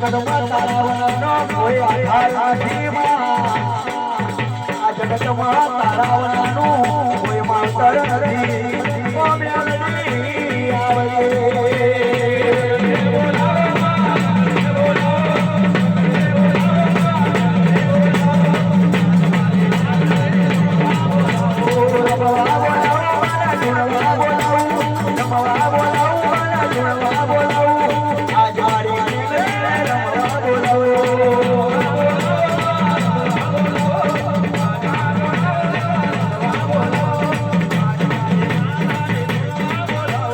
તારાવણ નું કોઈ માંતર નથી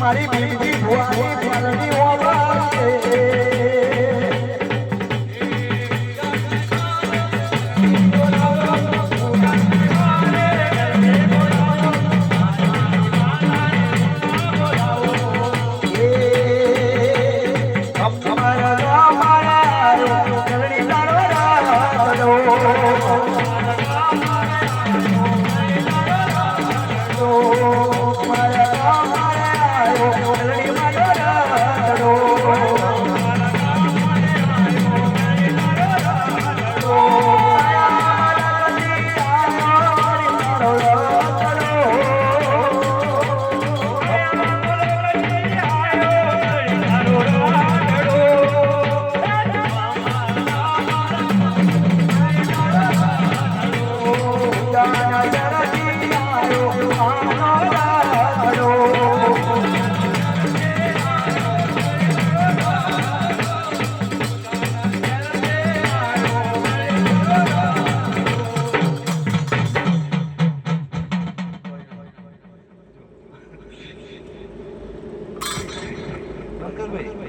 મારી બીજી ભુવાની ભુવાની Thank you. 对。